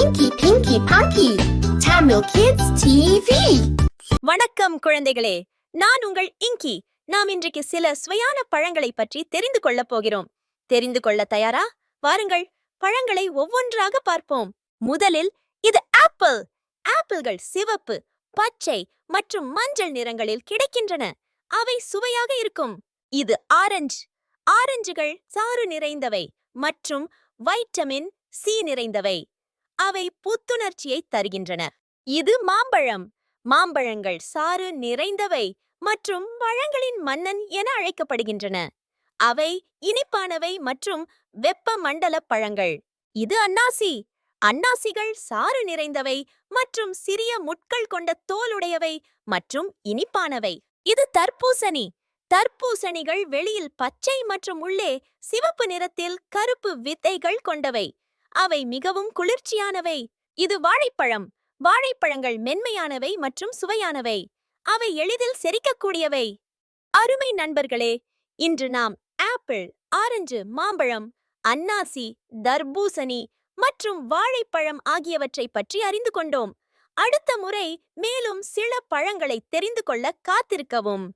Inky Pinky Punky Tamil Kids TV வணக்கம் குழந்தைகளே. நான் உங்கள் இங்கி நாம் இன்றைக்கு சில சுவையான பழங்களை பற்றி தெரிந்து கொள்ளப் போகிறோம். தெரிந்து கொள்ள தயாரா? வாருங்கள் பழங்களை ஒவ்வொன்றாக பார்ப்போம். முதலில் இது ஆப்பிள். ஆப்பிள்கள் சிவப்பு பச்சை மற்றும் மஞ்சள் நிறங்களில் கிடைக்கின்றன. அவை சுவையாக இருக்கும். இது ஆரஞ்சு. ஆரஞ்சுகள் சாறு நிறைந்தவை மற்றும் வைட்டமின் சி நிறைந்தவை. அவை புத்துணர்ச்சியை தருகின்றன. இது மாம்பழம். மாம்பழங்கள் சாறு நிறைந்தவை மற்றும் பழங்களின் மன்னன் என அழைக்கப்படுகின்றன. அவை இனிப்பானவை மற்றும் வெப்பமண்டல பழங்கள். இது அன்னாசி. அன்னாசிகள் சாறு நிறைந்தவை மற்றும் சிறிய முட்கள் கொண்ட தோலுடையவை மற்றும் இனிப்பானவை. இது தர்பூசணி. தர்பூசணிகள் வெளியில் பச்சை மற்றும் உள்ளே சிவப்பு நிறத்தில் கருப்பு வித்தைகள் கொண்டவை. அவை மிகவும் குளிர்ச்சியானவை. இது வாழைப்பழம். வாழைப்பழங்கள் மென்மையானவை மற்றும் சுவையானவை. அவை எளிதில் செரிக்கக்கூடியவை. அருமை நண்பர்களே இன்று நாம் ஆப்பிள் ஆரஞ்சு மாம்பழம் அன்னாசி தர்பூசணி மற்றும் வாழைப்பழம் ஆகியவற்றை பற்றி அறிந்து கொண்டோம். அடுத்த முறை மேலும் சில பழங்களை தெரிந்து கொள்ள காத்திருக்கவும்.